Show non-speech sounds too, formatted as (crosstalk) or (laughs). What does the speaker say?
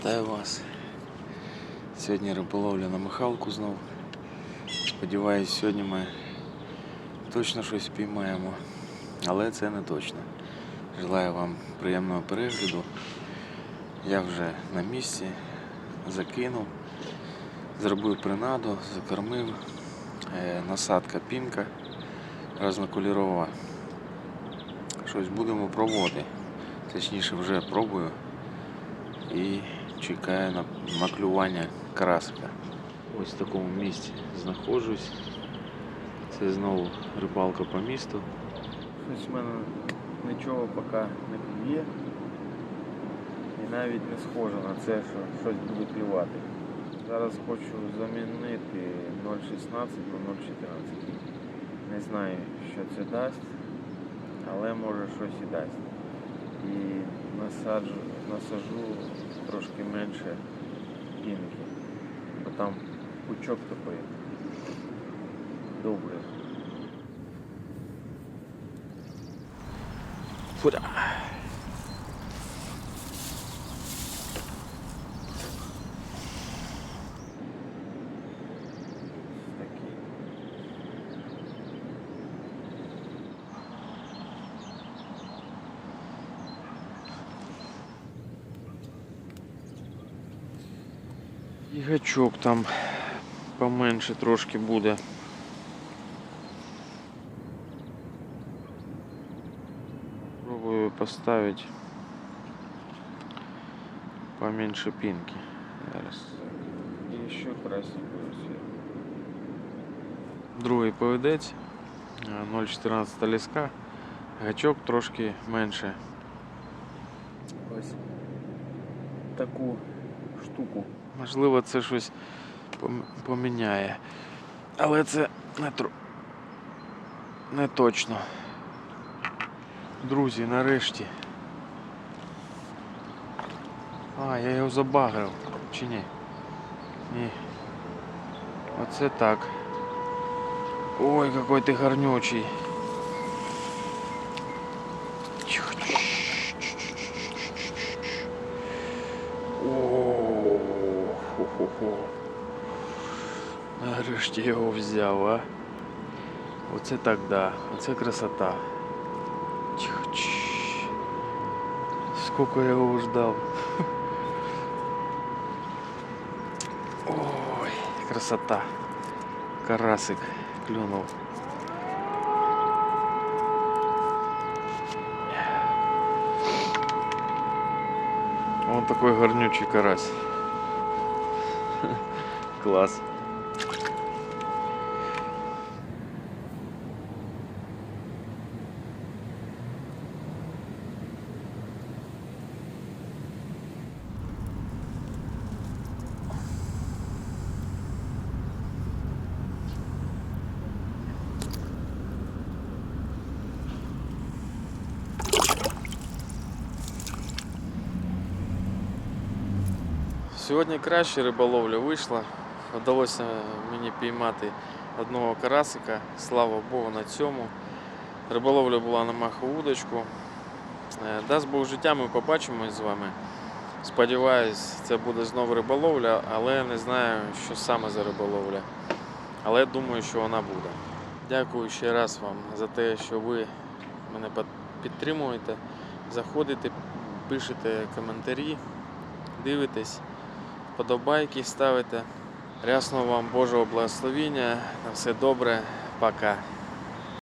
Вітаю вас. Сьогодні риболовля на Михалку знов. Сподіваюсь, сьогодні ми точно щось піймаємо, але це не точно. Желаю вам приємного перегляду. Я вже на місці, закинув, зробив принаду, закормив. Е, Насадка пінка разнокольорова. Щось будемо пробувати. Точніше вже пробую і чекаю на, на клювання карасика. Ось в такому місці знаходжусь. Це знову рибалка по місту. Щось в мене нічого поки не клює. І навіть не схоже на це, що щось буде клювати. Зараз хочу замінити 0,16 на 0,14. Не знаю, що це дасть, але може щось і дасть. І насаджу, насажу трошки менше пінки, бо там пучок такий добрий. Фура. І гачок там поменше трошки буде. Пробую поставити поменше пінки. Зараз. І ще красненькою сверху. Другий поведець, е, 0,14 ліска, гачок трошки менше. Ось таку штуку. Можливо, це щось поміняє. Але це не, тро... не точно. Друзі, нарешті. А, я його забагрив. Чи ні? Ні. Оце так. Ой, какой ти гарнючий. Хо-хо-хо. Нарешті його взяв, а. Оце так да, оце красота. Сколько я його ждав. (laughs) Ой, красота. Карасик клюнув. Он такой горнючий карась. Класс. Сьогодні краще риболовля вийшла. Вдалося мені піймати одного карасика. Слава Богу, на цьому. Риболовля була на маху удочку. Е, Дасть Бог життя, ми побачимось з вами. Сподіваюсь, це буде знову риболовля, але не знаю, що саме за риболовля. Але думаю, що вона буде. Дякую ще раз вам за те, що ви мене підтримуєте. Заходите, пишете коментарі, дивитесь вподобайки ставите. Рясного вам Божого благословіння. На все добре. Пока.